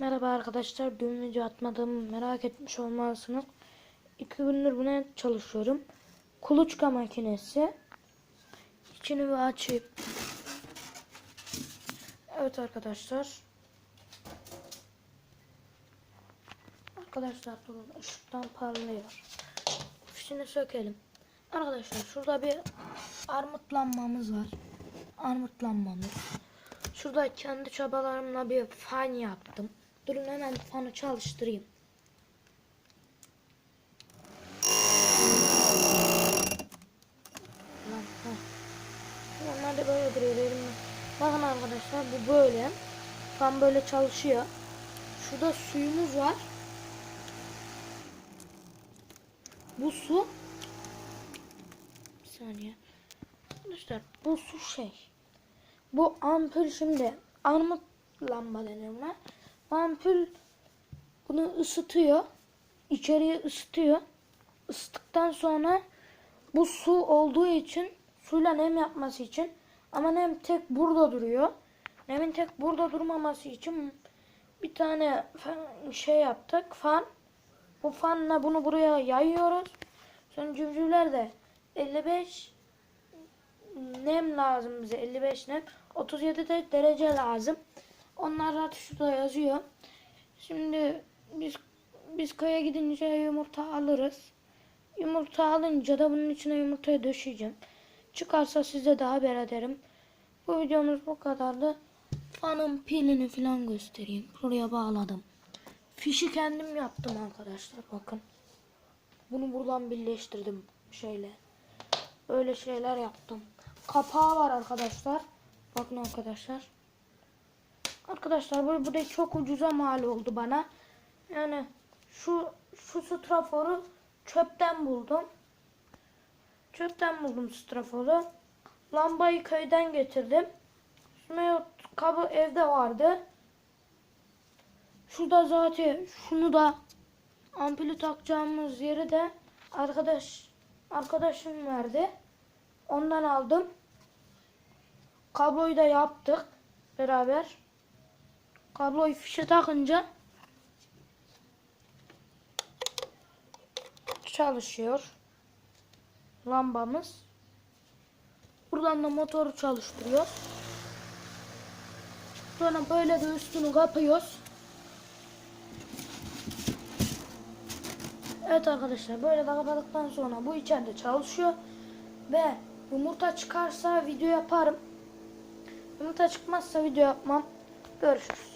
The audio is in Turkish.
Merhaba arkadaşlar. Dün video atmadığımı merak etmiş olmalısınız. İki gündür buna çalışıyorum. Kuluçka makinesi. İçini bir açayım. Evet arkadaşlar. Arkadaşlar durun ışıktan parlıyor. Fişini sökelim. Arkadaşlar şurada bir armutlanmamız var. Armutlanmamız. Şurada kendi çabalarımla bir fan yaptım. Durun hemen fanı çalıştırayım. Lan, heh. Normalde böyle duruyor elimde. Bakın arkadaşlar bu böyle. Fan böyle çalışıyor. Şurada suyumuz var. Bu su bir saniye. Arkadaşlar bu su şey. Bu ampul şimdi armut lamba deniyor buna. Ampul bunu ısıtıyor. İçeriye ısıtıyor. Isıttıktan sonra bu su olduğu için suyla nem yapması için ama nem tek burada duruyor. Nemin tek burada durmaması için bir tane şey yaptık. Fan. Bu fanla bunu buraya yayıyoruz. Sonra civcivler de 55 nem lazım bize 55 nem. 37 de derece lazım. Onlar zaten şurada yazıyor. Şimdi biz biz köye gidince yumurta alırız. Yumurta alınca da bunun içine yumurtayı döşeyeceğim. Çıkarsa size de haber ederim. Bu videomuz bu kadardı. Fanın pilini falan göstereyim. Buraya bağladım. Fişi kendim yaptım arkadaşlar bakın. Bunu buradan birleştirdim şeyle. Böyle şeyler yaptım. Kapağı var arkadaşlar. Bakın arkadaşlar. Arkadaşlar bu, bu da çok ucuza mal oldu bana. Yani şu şu straforu çöpten buldum. Çöpten buldum straforu. Lambayı köyden getirdim. Smeyot kabı evde vardı. Şurada zaten şunu da ampulü takacağımız yeri de arkadaş arkadaşım verdi. Ondan aldım. Kabloyu da yaptık beraber. Kabloyu fişe takınca çalışıyor lambamız. Buradan da motoru çalıştırıyor. Sonra böyle de üstünü kapıyoruz. Evet arkadaşlar böyle de kapadıktan sonra bu içeride çalışıyor. Ve yumurta çıkarsa video yaparım. Yumurta çıkmazsa video yapmam. Görüşürüz.